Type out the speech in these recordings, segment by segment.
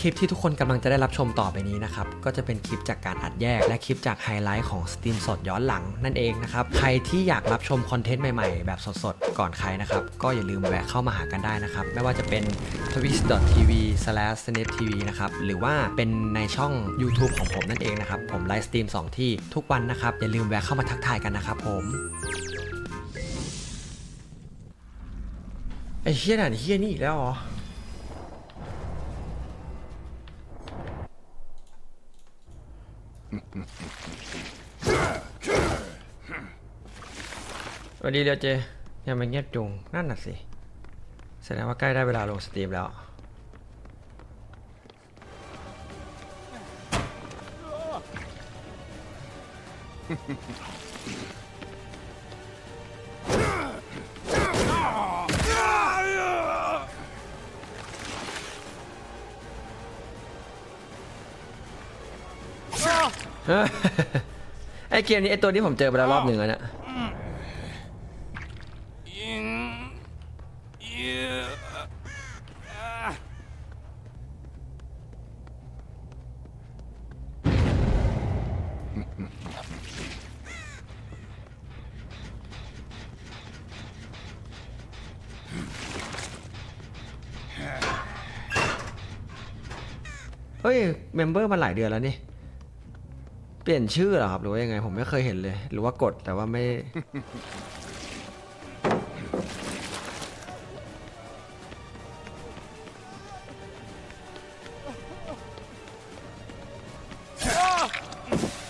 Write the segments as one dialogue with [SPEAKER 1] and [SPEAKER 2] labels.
[SPEAKER 1] คลิปที่ทุกคนกำลังจะได้รับชมต่อไปนี้นะครับ ก็จะเป็นคลิปจากการอัดแยก และคลิปจากไฮไลท์ของสตรีมสดย้อนหลังนั่นเองนะครับ ใครที่อยากรับชมคอนเทนต์ใหม่ๆ แบบสดๆ ก่อนใครนะครับ ก็อย่าลืมแวะเข้ามาหากันได้นะครับ ไม่ว่าจะเป็น twitch.tv/snetv นะครับ หรือว่าเป็นในช่อง YouTube ของผมนั่นเองนะครับ ผมไลฟ์สตรีมสองที่ทุกวันนะครับ อย่าลืมแวะเข้ามาทักทายกันนะครับผมไอ้เฮี้ยน่ะไอ้เฮี้ยนี่อีกแล้วเหรอ สวัสดีเดียวเจยังไม่เงียบจุงนั่นน่ะสิแสดงว่าใกล้ได้เวลาลงสตรีมแล้ว ไอเกมนี้ไอตัวนี้ผมเจอไปแล้วรอบหนึ่งแล้วเนี่ยเฮ้ย เมมเบอร์มาหลายเดือนแล้วนี่ เปลี่ยนชื่อเหรอครับ หรือว่ายังไงผมไม่เคยเห็นเลย หรือว่ากดแต่ว่าไม่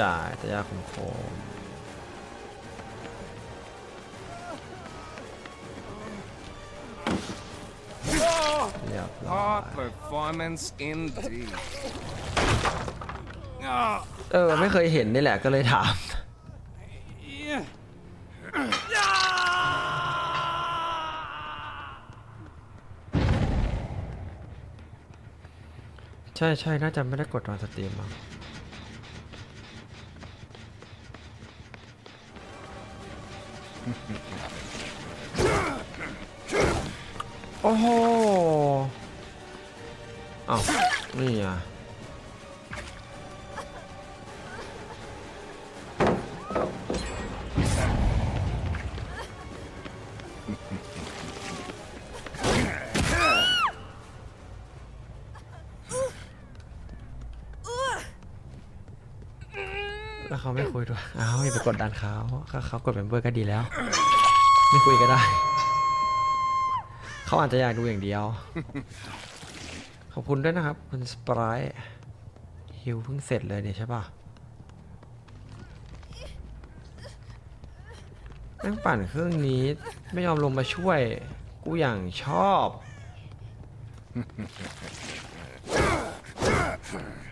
[SPEAKER 1] จ่ายแต่ยาคมคมเรียบร้อย
[SPEAKER 2] Hot performance indeed.
[SPEAKER 1] เออ ไม่เคยเห็นนี่แหละก็เลยถาม ใช่ใช่น่าจะไม่ได้กดตอนสตรีมมั้งโอ้โหอ้าวนี่อะ แล้วเขาไม่คุยด้วยอ้าวอย่าไปกดดันเขาก็เขากดเป็นเบอร์ก็ดีแล้ว ไม่คุยก็ได้ เขาอาจจะอยากดูอย่างเดียว ขอบคุณด้วยนะครับ คุณสปรายฮิวเพิ่งเสร็จเลยเนี่ยใช่ป่ะแม่งปั่นเครื่องนี้ไม่ยอมลงมาช่วย กูอย่างชอบมึง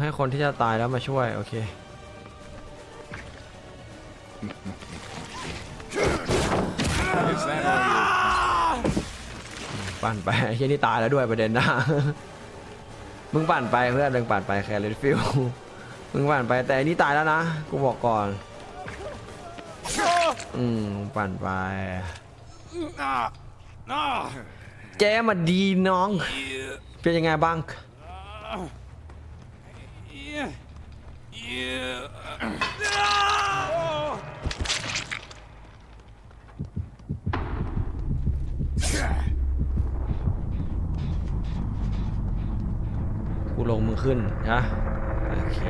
[SPEAKER 1] ให้คนที่จะตายแล้วมาช่วย โอเค
[SPEAKER 2] Is that all you?
[SPEAKER 1] ปั่นไปไอ้เฮียนี่ตายแล้วด้วยประเด็นนะ มึงปั่นไปเพื่อนมึงปั่นไปแคร์เรนฟิลมึงปั่นไปแต่อันนี้ตายแล้วนะ กูบอกก่อน อืมมึงปั่นไป
[SPEAKER 2] Ah, ah,
[SPEAKER 1] เจมาดีน้องเป็นยังไงบ้าง
[SPEAKER 2] yeah, yeah. Ah!
[SPEAKER 1] กูลงมือขึ้นนะโอเค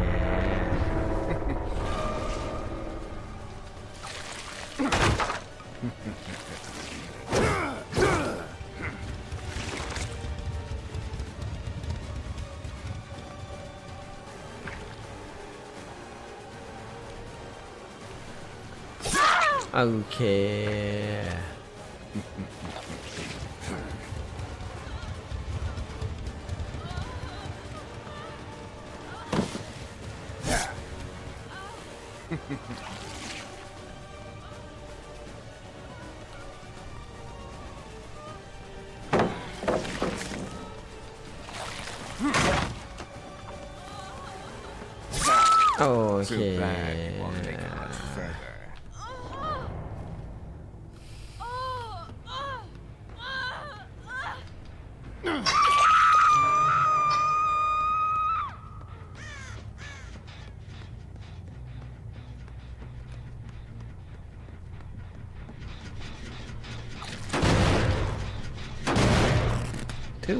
[SPEAKER 1] โอเค โอเค
[SPEAKER 2] Too bad it won't take much further.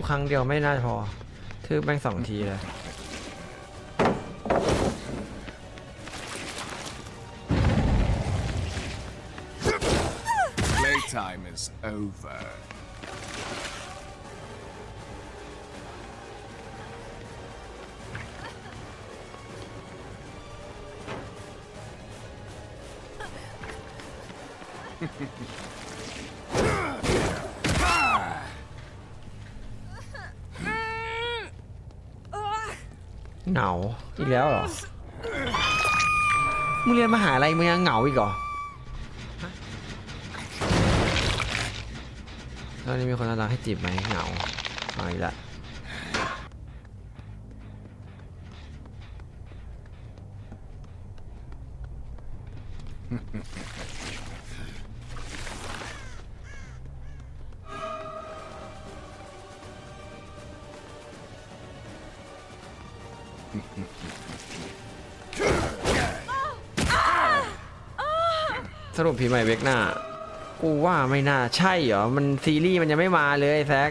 [SPEAKER 1] ครั้งเดียวไม่น่าพอทืบแม่งสองทีเลย เหงาอีกแล้วเหรอ มึงเรียนมหาลัยมึงยังเหงาอีกเหรอตอนนี้มีคนน่ารักให้จีบไหมเหงาอาอีกละ สรุปผีใหม่เวกหน้า กูว่าไม่น่าใช่เหรอ มันซีรีส์มันยังไม่มาเลยแซก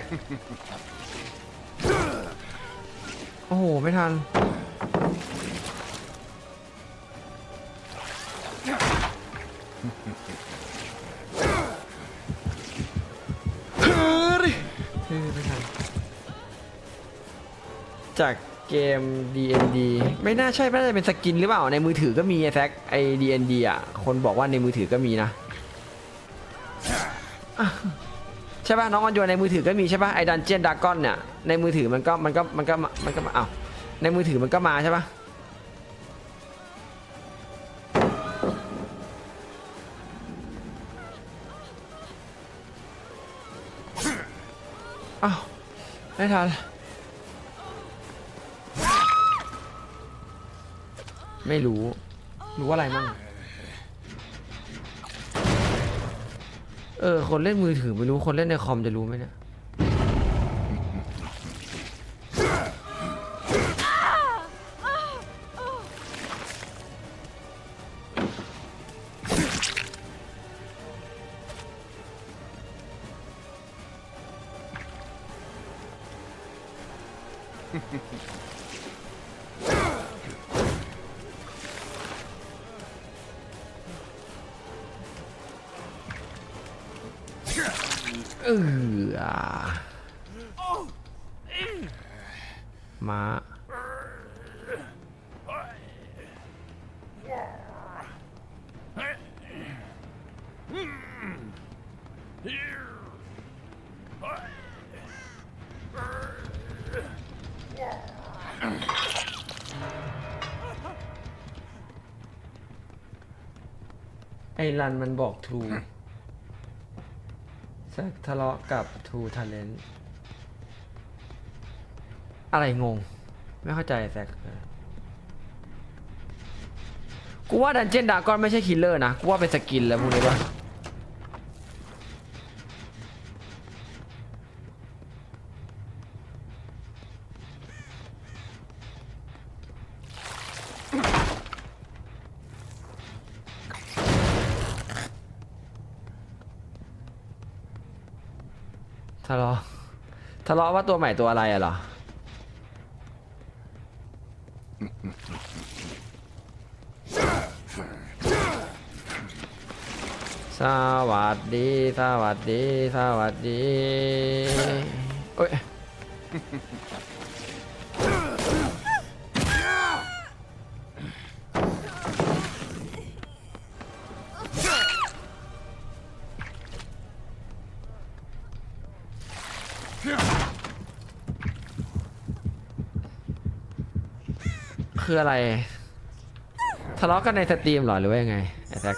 [SPEAKER 1] โอ้โห ไม่ทันเฮ้ยไม่ทันจาก เกม DND ไม่น่าใช่ไม่น่าจะเป็นสกินหรือเปล่า ในมือถือก็มีไอ้แซกไอ้ DND อะ คนบอกว่าในมือถือก็มีนะ ใช่ป่ะ น้องอันโยนในมือถือก็มีใช่ป่ะ ไอ้ดันเจียนดากอนเนี่ย ในมือถือมันก็มันก็มันก็มันก็มาอ้าวในมือถือมันก็มาใช่ป่ะอ้าวไม่ทัน ไม่รู้ รู้อะไรมั่งเออ คนเล่นมือถือไม่รู้ คนเล่นในคอมจะรู้ไหมเนี่ย เออม้าไอรันมันบอกทู ซกทะเลาะกับทูท a เลนอะไรงง ไม่เข้าใจแซกกูว่าดันเจนดากอนไม่ใช่คิลเลอร์นะ กูว่าเป็นสกินแล้วพูดเลยว่ ทะเลาะทะเลาะว่าตัวใหม่ตัวอะไรอะเหรอ สวัสดี สวัสดี สวัสดี โอ้ย คืออะไร ทะเลาะกันในสตรีมเหรอหรือว่ายังไงไอ้แซค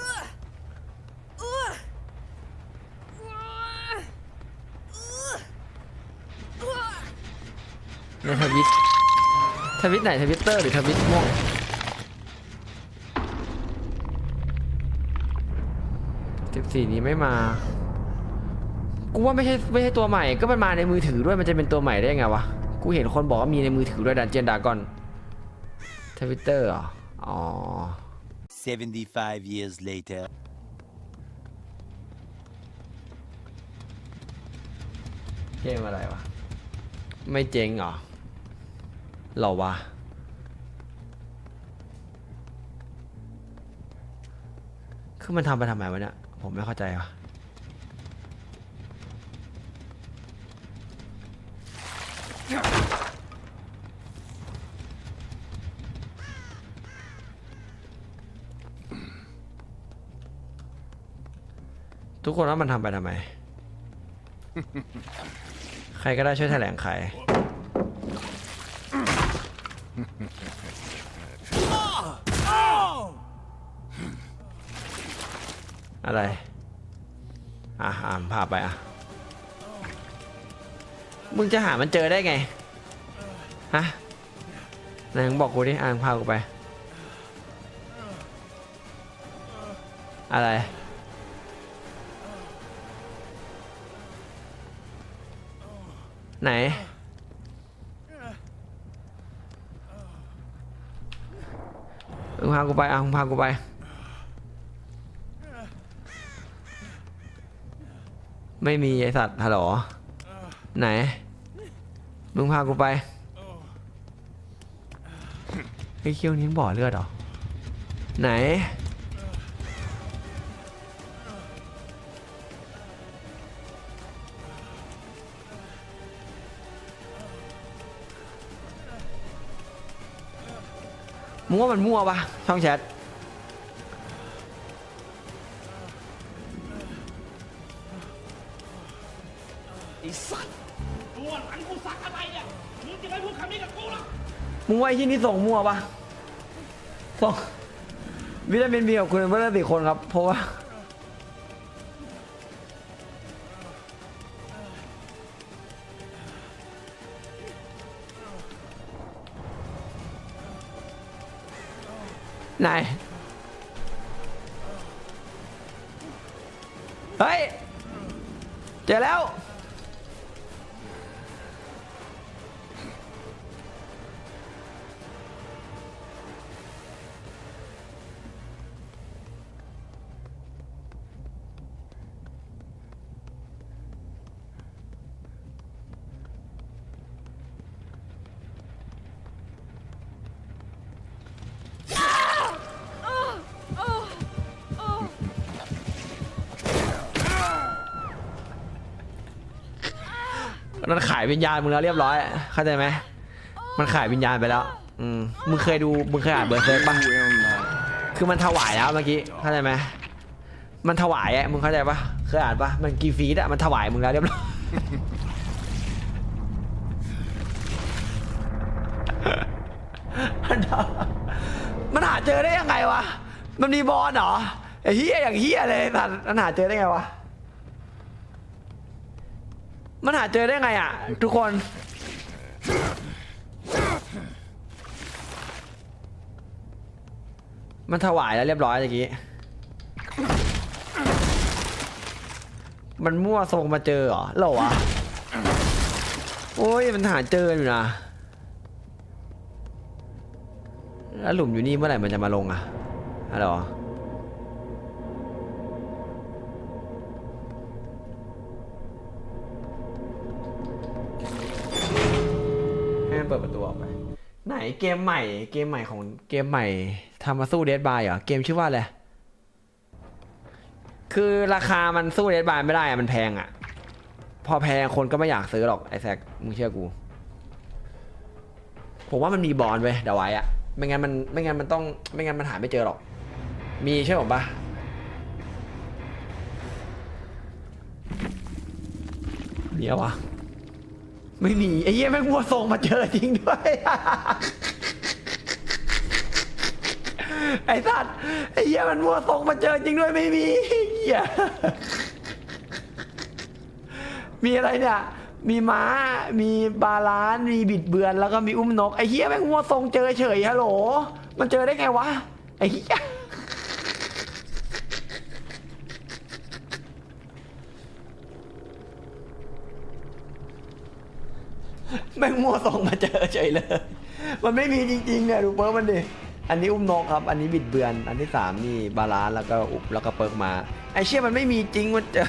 [SPEAKER 1] ในทวิตทวิตไหนทวิตเตอร์หรือทวิตม่วงสิบสี่นี้ไม่มา กูว่าไม่ใช่ไม่ใช่ตัวใหม่ ก็มันมาในมือถือด้วยมันจะเป็นตัวใหม่ได้ไงวะ กูเห็นคนบอกว่ามีในมือถือด้วยดันเจียนดากอน ทวิตเตอร์เหรอ อ๋อ
[SPEAKER 3] 75 years later.
[SPEAKER 1] เกมอะไรวะ ไม่เจ๊งเหรอเหรอวะ คือมันทำไปทำไมวะเนี่ย ผมไม่เข้าใจวะ ทุกคนว่ามันทำไปทำไม ใครก็ได้ช่วยแถลงไข อะไร อะอ่านภาพไปอะ มึงจะหามันเจอได้ไง ฮะไหนมึงบอกกูดิอ่านภาพกูไป อะไร ไหน มึงพากูไปอะมึงพากูไป ไม่มีไอสัตว์ฮัลโหลไหน มึงพากูไปไอ้เคี้ยวนี้บ่อเลือดหรอ ไหน มึงว่ามันมั่วปะช่องแชท
[SPEAKER 4] ตัวหลังกูสักอะไรเนี่ยมึงจะไม่พูดคำนี้กับกูหรอก
[SPEAKER 1] มึงว่าไอ้ที่นี่ส่งมั่วปะส่งวิตามินบีกับคุณเพื่อนสี่คนครับ เพราะว่า ไหน เฮ้ย เจอแล้ว มันขายวิญญาณมึงแล้วเรียบร้อย เข้าใจไหมมันขายวิญญาณไปแล้ว อืมมึงเคยดูมึงเคยอ่านเบอร์เซิร์กปะคือมันถวายแล้วเมื่อกี้เข้าใจไหมมันถวายอะมึงเข้าใจปะเคยอ่านปะมันกีฟีดอะมันถวายมึงแล้วเรียบร้อยมันมันหาเจอได้ยังไงวะ มันมีบอลเหรอไอ้เฮียอย่างเฮียเลยสัตว์มันหาเจอได้ไงวะ มันหาเจอได้ไงอะ ทุกคน มันถวายแล้วเรียบร้อยเมื่อกี้ มันมั่วทรงมาเจอเหรอเหรอวะ โอ้ยมันหาเจออยู่นะ แล้วหลุมอยู่นี่เมื่อไหร่มันจะมาลงอะฮัลโหลให้มัน เปิดประตูออกไป ไหนเกมใหม่ เกมใหม่ของเกมใหม่ทำมาสู้เดดบายเหรอ เกมชื่อว่าอะไร คือราคามันสู้เดดบายไม่ได้อะมันแพงอะพอแพงคนก็ไม่อยากซื้อหรอกไอ้แซกมึงเชื่อกู ผมว่ามันมีบอลไว้ยเดี๋ยวไว้อะไม่งั้นมันไม่งั้นมันต้องไม่งั้นมันหาไม่เจอหรอก มีใช่ผมปะมีเหรอวะ ไม่มีไอ้เหี้ยแม่งมัวส่งมาเจอจริงด้วย ไอ้สัตว์ไอ้เหี้ยมันมัวส่งมาเจอจริงด้วยไม่มีเหี้ยมีอะไรเนี่ย มีม้า มีบาลานซ์มีบิดเบือนแล้วก็มีอุ้มนกไอ้เหี้ยแม่งมัวทรงเจอเฉยฮัลโหล มันเจอได้ไงวะไอ้เหี้ย แม่ง มัวส่งมาเจอเฉยเลย มันไม่มีจริงๆเนี่ยดูเปิร์กมันดิ อันนี้อุ้มนกครับ อันนี้บิดเบือน อันที่สามนี่บาลานซ์แล้วก็อุบแล้วก็เปิร์กมา ไอเชี่ยมันไม่มีจริงมันเจอ